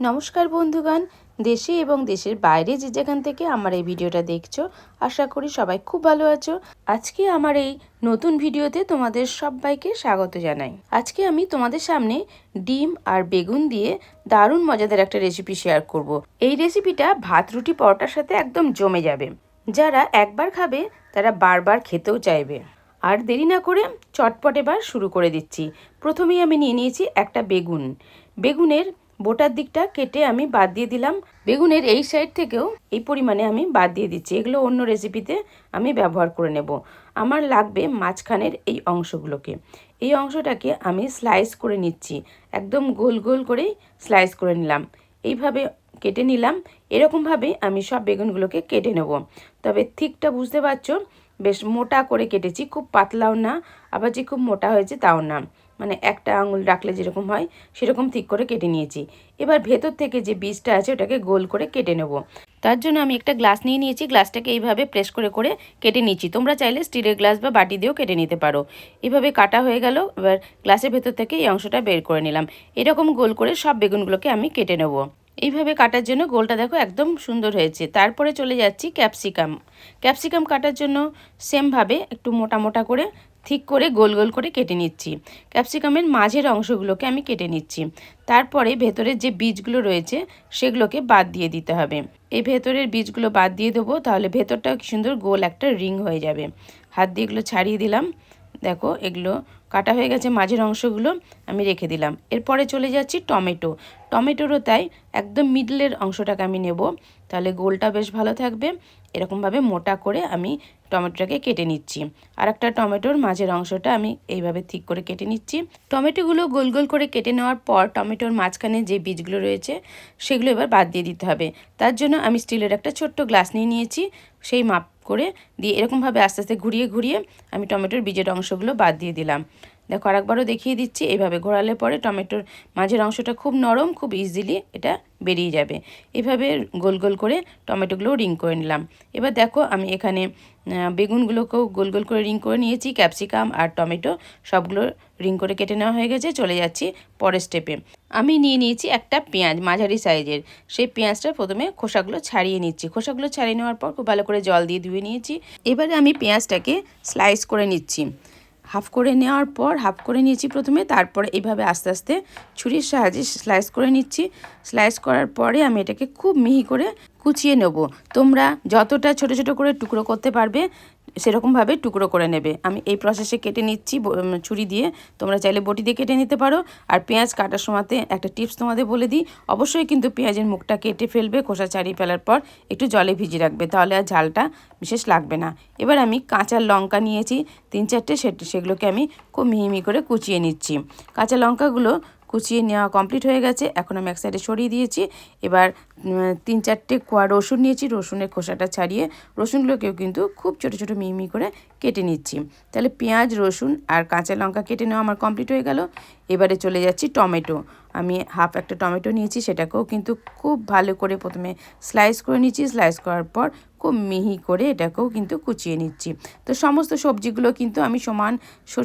নমস্কার বন্ধুগণ, দেশে এবং দেশের বাইরে যে যেখান থেকে আমার এই ভিডিওটা দেখছ, আশা করি সবাই খুব ভালো আছো। আজকে আমার এই নতুন ভিডিওতে তোমাদের সবাইকে স্বাগত জানাই। আজকে আমি তোমাদের সামনে ডিম আর বেগুন দিয়ে দারুণ মজাদার একটা রেসিপি শেয়ার করব। এই রেসিপিটা ভাত, রুটি, পরোটার সাথে একদম জমে যাবে। যারা একবার খাবে, তারা বারবার খেতেও চাইবে। আর দেরি না করে চটপট এবার শুরু করে দিচ্ছি। প্রথমেই আমি নিয়ে নিয়েছি একটা বেগুন। বেগুনের বোটার দিকটা কেটে আমি বাদ দিয়ে দিলাম। বেগুনের এই সাইড থেকেও এই পরিমাণে আমি বাদ দিয়ে দিচ্ছি। এগুলো অন্য রেসিপিতে আমি ব্যবহার করে নেব। আমার লাগবে মাঝখানের এই অংশগুলোকে। এই অংশটাকে আমি স্লাইস করে নিচ্ছি। একদম গোল গোল করেই স্লাইস করে নিলাম। এইভাবে কেটে নিলাম। এরকমভাবেই আমি সব বেগুনগুলোকে কেটে নেব। তবে ঠিকটা বুঝতে পারছ, বেশ মোটা করে কেটেছি। খুব পাতলাও না, আবার যে খুব মোটা হয়েছে তাও না। মানে একটা আঙুল রাখলে যেরকম হয়, সেরকম ঠিক করে কেটে নিয়েছি। এবার ভেতর থেকে যে বীজটা আছে, ওটাকে গোল করে কেটে নেব। তার জন্য আমি একটা গ্লাস নিয়ে নিয়েছি, গ্লাসটাকে এইভাবে প্রেস করে করে কেটে নিচ্ছি। তোমরা চাইলে স্টিলের গ্লাস বা বাটি দিয়েও কেটে নিতে পারো। এভাবে কাটা হয়ে গেল, এবার গ্লাসের ভেতর থেকে এই অংশটা বের করে নিলাম। এরকম গোল করে সব বেগুনগুলোকে আমি কেটে নেব। এইভাবে কাটার জন্য গোলটা দেখো একদম সুন্দর হয়েছে। তারপরে চলে যাচ্ছি ক্যাপসিকাম। ক্যাপসিকাম কাটার জন্য সেমভাবে একটু মোটা মোটা করে, ঠিক করে গোল গোল করে কেটে নিচ্ছি। ক্যাপসিকামের মাঝের অংশগুলোকে আমি কেটে নিচ্ছি। তারপরে ভেতরের যে বীজগুলো রয়েছে, সেগুলোকে বাদ দিয়ে দিতে হবে। এই ভেতরের বীজগুলো বাদ দিয়ে দেবো, তাহলে ভেতরটাও সুন্দর গোল একটা রিং হয়ে যাবে। হাত দিয়ে এগুলো ছাড়িয়ে দিলাম। দেখো, এগুলো কাটা হয়ে গেছে, মাঝের অংশগুলো আমি রেখে দিলাম। এরপরে চলে যাচ্ছি টমেটো। টমেটোরও তাই একদম মিডলের অংশটাকে আমি নেব। তাহলে গোলটা বেশ ভালো থাকবে। এরকমভাবে মোটা করে আমি টমেটোটাকে কেটে নিচ্ছি। আর একটা টমেটোর মাঝের অংশটা আমি এইভাবে ঠিক করে কেটে নিচ্ছি। টমেটোগুলো গোল গোল করে কেটে নেওয়ার পর টমেটোর মাঝখানে যে বীজগুলো রয়েছে, সেগুলো এবার বাদ দিয়ে দিতে হবে। তার জন্য আমি স্টিলের একটা ছোট্ট গ্লাস নিয়ে নিয়েছি। সেই মাপ করে দিয়ে এরকমভাবে আস্তে আস্তে ঘুরিয়ে ঘুরিয়ে আমি টমেটোর বীজের অংশগুলো বাদ দিয়ে দিলাম। দেখো আরেকবারও দেখিয়ে দিচ্ছি এইভাবে ঘোরালে পরে টমেটোর মাঝের অংশটা খুব নরম, খুব ইজিলি এটা বেরিয়ে যাবে। এভাবে গোল গোল করে টমেটোগুলো রিং করে নিলাম। এবার দেখো আমি এখানে বেগুনগুলোকেও গোল গোল করে রিং করে নিয়েছি, ক্যাপসিকাম আর টমেটো সবগুলো রিং করে কেটে নেওয়া হয়ে গেছে, চলে যাচ্ছি পরের স্টেপে আমি নিয়ে নিয়েছি একটা পেঁয়াজ, মাঝারি সাইজের। সেই পেঁয়াজটা প্রথমে খোসাগুলো ছাড়িয়ে নিচ্ছি। খোসাগুলো ছাড়িয়ে নেওয়ার পর খুব ভালো করে জল দিয়ে ধুয়ে নিয়েছি। এবারে আমি পেঁয়াজটাকে স্লাইস করে নিচ্ছি। হাফ করে নেওয়ার পর, হাফ করে নিয়েছি প্রথমে, তারপরে এইভাবে আস্তে আস্তে ছুরির সাহায্যে স্লাইস করে নিচ্ছি। স্লাইস করার পরে আমি এটাকে খুব মিহি করে কুচিয়ে নেব। তোমরা যতটা ছোট ছোট করে টুকরো করতে পারবে, সেরকমভাবে টুকরো করে নেবে। আমি এই প্রসেসে কেটে নিচ্ছি ছুরি দিয়ে। তোমরা চাইলে বটি দিয়ে কেটে নিতে পারো। আর পেঁয়াজ কাটার সময়তে একটা টিপস তোমাদের বলে দিই, অবশ্যই কিন্তু পেঁয়াজের মুখটা কেটে ফেলবে, খোসা ছাড়িয়ে ফেলার পর একটু জলে ভিজিয়ে রাখবে, তাহলে আর ঝালটা বিশেষ লাগবে না। এবার আমি কাঁচা লঙ্কা নিয়েছি, তিন চারটে সেগুলোকে আমি খুব মিহি মিহি করে কুচিয়ে নিচ্ছি। কাঁচা লঙ্কাগুলো কুচিয়ে নেওয়া কমপ্লিট হয়ে গেছে। এখন আমি এক সাইডে সরিয়ে দিয়েছি। এবার তিন চারটে কোয়া রসুন নিয়েছি। রসুনের খোসাটা ছাড়িয়ে রসুনগুলোকেও কিন্তু খুব ছোটো ছোটো মিহি করে কেটে নিচ্ছি। তাহলে পেঁয়াজ, রসুন আর কাঁচা লঙ্কা কেটে নেওয়া আমার কমপ্লিট হয়ে গেল। এবারে চলে যাচ্ছি টমেটো। আমি হাফ একটা টমেটো নিয়েছি। সেটাকেও কিন্তু খুব ভালো করে প্রথমে স্লাইস করে নিচ্ছি। স্লাইস করার পর খুব মিহি করে এটাকেও কিন্তু কুচিয়ে নিচ্ছি। তো সমস্ত সবজিগুলো কিন্তু আমি সমান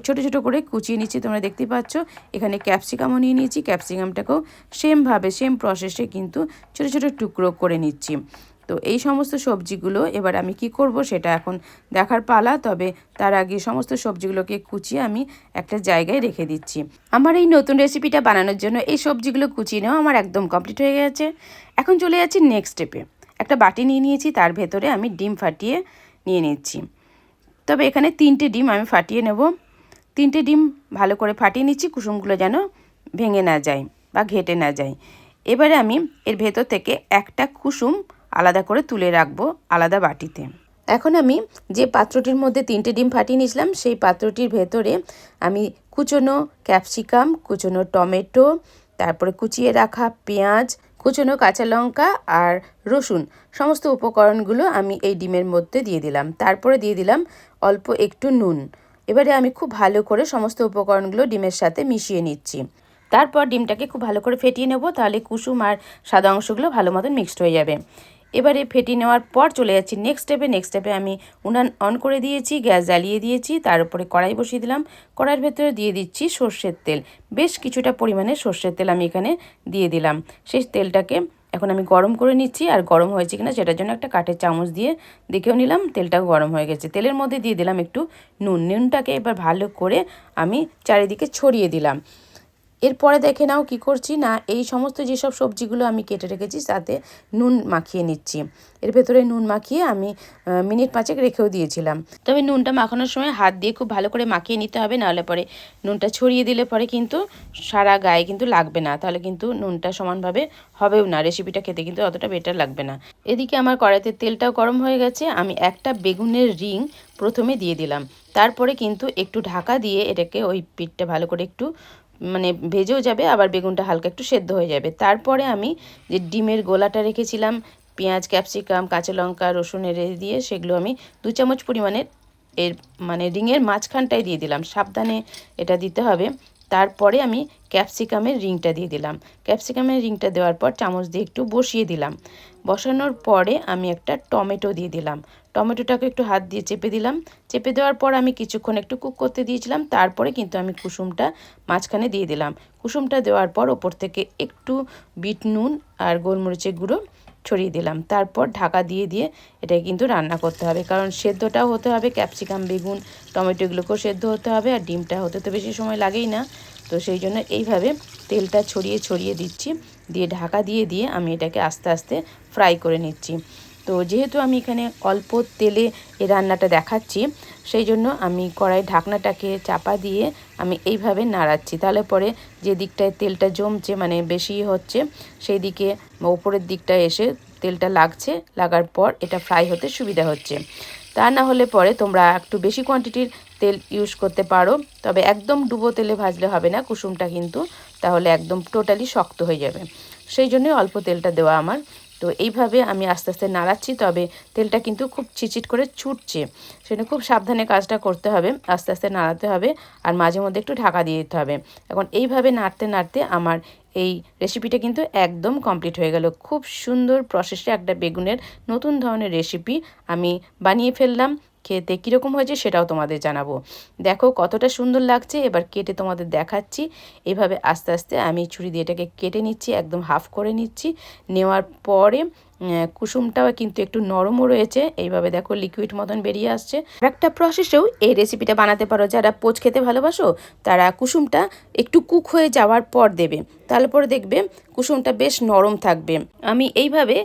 ছোটো ছোটো করে কুচিয়ে নিচ্ছি, তোমরা দেখতে পাচ্ছ। এখানে ক্যাপসিকামও নিয়ে নিয়েছি, ক্যাপসিকামটাকেও সেমভাবে, সেম প্রসেসে কিন্তু ছোটো ছোটো টুকরো করে নিচ্ছি। তো এই সমস্ত সবজিগুলো এবার আমি কি করব সেটা এখন দেখার পালা, তবে তার আগে সমস্ত সবজিগুলোকে কুচিয়ে আমি একটা জায়গায় রেখে দিচ্ছি। আমার এই নতুন রেসিপিটা বানানোর জন্য এই সবজিগুলো কুচিয়ে নেওয়া আমার একদম কমপ্লিট হয়ে গেছে। এখন চলে যাচ্ছি নেক্সট স্টেপে একটা বাটি নিয়ে নিয়েছি, তার ভেতরে আমি ডিম ফাটিয়ে নিয়ে নিচ্ছি। তবে এখানে তিনটে ডিম আমি ফাটিয়ে নেব। তিনটে ডিম ভালো করে ফাটিয়ে নিচ্ছি, কুসুমগুলো যেন ভেঙে না যায় বা ঘেটে না যায়। এবারে আমি এর ভেতর থেকে একটা কুসুম আলাদা করে তুলে রাখব আলাদা বাটিতে। এখন আমি যে পাত্রটির মধ্যে তিনটে ডিম ফাটিয়ে নিয়েছিলাম, সেই পাত্রটির ভেতরে আমি কুচনো ক্যাপসিকাম, কুচনো টমেটো, তারপরে কুচিয়ে রাখা পেঁয়াজ কুচনো কাঁচা লঙ্কা আর রসুন, সমস্ত উপকরণগুলো আমি এই ডিমের মধ্যে দিয়ে দিলাম। তারপরে দিয়ে দিলাম অল্প একটু নুন। এবারে আমি খুব ভালো করে সমস্ত উপকরণগুলো ডিমের সাথে মিশিয়ে নিচ্ছি। তারপর ডিমটাকে খুব ভালো করে ফেটিয়ে নেব, তাহলে কুসুম আর সাদা অংশগুলো ভালো মতন মিক্সড হয়ে যাবে। এবারে ফেটিয়ে নেওয়ার পর চলে যাচ্ছি নেক্সট স্টেপে নেক্সট স্টেপে আমি উনান অন করে দিয়েছি, গ্যাস জ্বালিয়ে দিয়েছি, তার উপরে কড়াই বসিয়ে দিলাম। কড়াইয়ের ভেতরে দিয়ে দিচ্ছি সর্ষের তেল। বেশ কিছুটা পরিমাণে সর্ষের তেল আমি এখানে দিয়ে দিলাম। সেই তেলটাকে এখন আমি গরম করে নিচ্ছি, আর গরম হয়েছে কিনা সেটার জন্য একটা কাঠের চামচ দিয়ে দেখেও নিলাম তেলটাও গরম হয়ে গেছে। তেলের মধ্যে দিয়ে দিলাম একটু নুন। নুনটাকে এবার ভালো করে আমি চারিদিকে ছড়িয়ে দিলাম। এরপরে দেখে নাও কি করছি। না, এই সমস্ত যেসব সবজিগুলো আমি কেটে রেখেছি, তাতে নুন মাখিয়ে নিচ্ছি। এর ভেতরে নুন মাখিয়ে আমি মিনিট পাঁচেক রেখেও দিয়েছিলাম। তবে নুনটা মাখানোর সময় হাত দিয়ে খুব ভালো করে মাখিয়ে নিতে হবে, নাহলে পরে নুনটা ছড়িয়ে দিলে পরে কিন্তু সারা গায়ে কিন্তু লাগবে না। তাহলে কিন্তু নুনটা সমানভাবে হবেও না রেসিপিটা খেতে কিন্তু অতটা বেটার লাগবে না। এদিকে আমার কড়াইতে তেলটাও গরম হয়ে গেছে, আমি একটা বেগুনের রিং প্রথমে দিয়ে দিলাম। তারপরে কিন্তু একটু ঢাকা দিয়ে এটাকে ওই পিঠটা ভালো করে একটু মানে ভেজেও যাবে, আবার বেগুনটা হালকা একটু সেদ্ধ হয়ে যাবে। তারপরে আমি যে ডিমের গোলাটা রেখেছিলাম, পেঁয়াজ, ক্যাপসিকাম, কাঁচা লঙ্কা, রসুন এড়ে দিয়ে সেগুলো আমি দু চামচ পরিমাণের এর মানে রিংয়ের মাঝখানটায় দিয়ে দিলাম। সাবধানে এটা দিতে হবে। তারপরে আমি ক্যাপসিকামের রিংটা দিয়ে দিলাম। ক্যাপসিকামের রিংটা দেওয়ার পর চামচ দিয়ে একটু বসিয়ে দিলাম। বসানোর পরে আমি একটা টমেটো দিয়ে দিলাম। টমেটোটাকে একটু হাত দিয়ে চেপে দিলাম। চেপে দেওয়ার পর আমি কিছুক্ষণ একটু কুক করতে দিয়েছিলাম। তারপরে কিন্তু আমি কুসুমটা মাঝখানে দিয়ে দিলাম। কুসুমটা দেওয়ার পর ওপর থেকে একটু বিট নুন আর গোলমরিচের গুঁড়ো ছড়িয়ে দিলাম। তারপর ঢাকা দিয়ে দিয়ে এটাকে কিন্তু রান্না করতে হবে। কারণ সেদ্ধটাও হতে হবে, ক্যাপসিকাম, বেগুন, টমেটো এগুলোকেও সেদ্ধ হতে হবে আর ডিমটা হতে তো বেশি সময় লাগেই না। তো সেই জন্য এইভাবে তেলটা ছড়িয়ে ছড়িয়ে দিচ্ছি। দিয়ে ঢাকা দিয়ে দিয়ে আমি এটাকে আস্তে আস্তে ফ্রাই করে নিচ্ছি। তো যেহেতু আমি এখানে অল্প তেলে এই রান্নাটা দেখাচ্ছি, সেই জন্য আমি কড়াই ঢাকনাটাকে চাপা দিয়ে আমি এইভাবে নাড়াচ্ছি। তাহলে পরে যে দিকটায় তেলটা জমছে মানে বেশি হচ্ছে, সেই দিকে ওপরের দিকটা এসে তেলটা লাগছে, লাগার পর এটা ফ্রাই হতে সুবিধা হচ্ছে। তা না হলে পরে তোমরা একটু বেশি কোয়ান্টিটির তেল ইউজ করতে পারো। তবে একদম ডুবো তেলে ভাজলে হবে না, কুসুমটা কিন্তু তাহলে একদম টোটালি শক্ত হয়ে যাবে। সেই জন্যই অল্প তেলটা দেওয়া আমার। তো এইভাবে আমি আস্তে আস্তে নাড়াচ্ছি, তবে তেলটা কিন্তু খুব চিচিট করে ছুটছে। সেটা খুব সাবধানে কাজটা করতে হবে, আস্তে আস্তে নাড়াতে হবে, আর মাঝে মধ্যে একটু ঢাকা দিয়ে দিতে হবে। এখন এইভাবে নাড়তে নাড়তে আমার এই রেসিপিটা কিন্তু একদম কমপ্লিট হয়ে গেল। খুব সুন্দর প্রসেসে একটা বেগুনের নতুন ধরনের রেসিপি আমি বানিয়ে ফেললাম। খেতে কীরকম হয়েছে সেটাও তোমাদের জানাব। দেখো কতটা সুন্দর লাগছে, এবার কেটে তোমাদের দেখাচ্ছি। এভাবে আস্তে আস্তে আমি ছুরি দিয়ে এটাকে কেটে নিচ্ছি, একদম হাফ করে নিচ্ছি। নেওয়ার পরে কুসুমটাও কিন্তু একটু নরমও রয়েছে। এইভাবে দেখো লিকুইড মতন বেরিয়ে আসছে। একটা প্রসেসেও এই রেসিপিটা বানাতে পারো। যারা পোচ খেতে ভালোবাসো, তারা কুসুমটা একটু কুক হয়ে যাওয়ার পর দেবে। তারপরে দেখবে কুসুমটা বেশ নরম থাকবে। আমি এইভাবে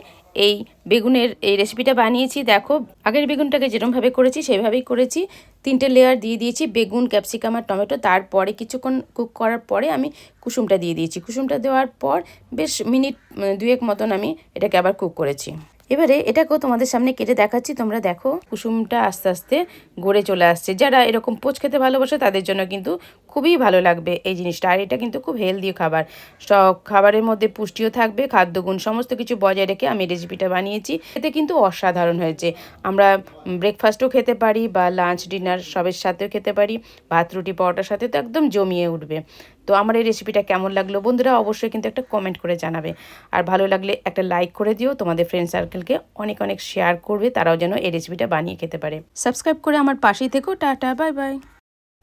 এই বেগুনের এই রেসিপিটা বানিয়েছি। দেখো, আগের বেগুনটাকে যেরকমভাবে করেছি সেইভাবেই করেছি। তিনটে লেয়ার দিয়ে দিয়েছি বেগুন ক্যাপসিকাম আর টমেটো। তারপরে কিছুক্ষণ কুক করার পরে আমি কুসুমটা দিয়ে দিয়েছি। কুসুমটা দেওয়ার পর বেশ মিনিট দুয়েক মতন আমি এটাকে আবার কুক করেছি। এবারে এটাকেও তোমাদের সামনে কেটে দেখাচ্ছি। তোমরা দেখো, কুসুমটা আস্তে আস্তে গড়ে চলে আসছে। যারা এরকম পোচ খেতে ভালোবাসে, তাদের জন্য কিন্তু খুবই ভালো লাগবে এই জিনিসটা। আর এটা কিন্তু খুব হেলদি খাবার। সব খাবারের মধ্যে পুষ্টিও থাকবে, খাদ্যগুণ সমস্ত কিছু বজায় রেখে আমি রেসিপিটা বানিয়েছি। এতে কিন্তু অসাধারণ হয়েছে। আমরা ব্রেকফাস্টও খেতে পারি বা লাঞ্চ ডিনার সবের সাথেও খেতে পারি। ভাত, রুটি, পরোটার সাথে তো একদম জমিয়ে উঠবে। তো আমার এই রেসিপিটা কেমন লাগল বন্ধুরা অবশ্যই কিন্তু একটা কমেন্ট করে জানাবে। আর ভালো লাগলে একটা লাইক করে দিও। তোমাদের ফ্রেন্ড সার্কেলকে অনেক অনেক শেয়ার করবে। তারাও যেন এই রেসিপিটা বানিয়ে খেতে পারে। সাবস্ক্রাইব করে আমার পাশেই থেকো। Tata bye bye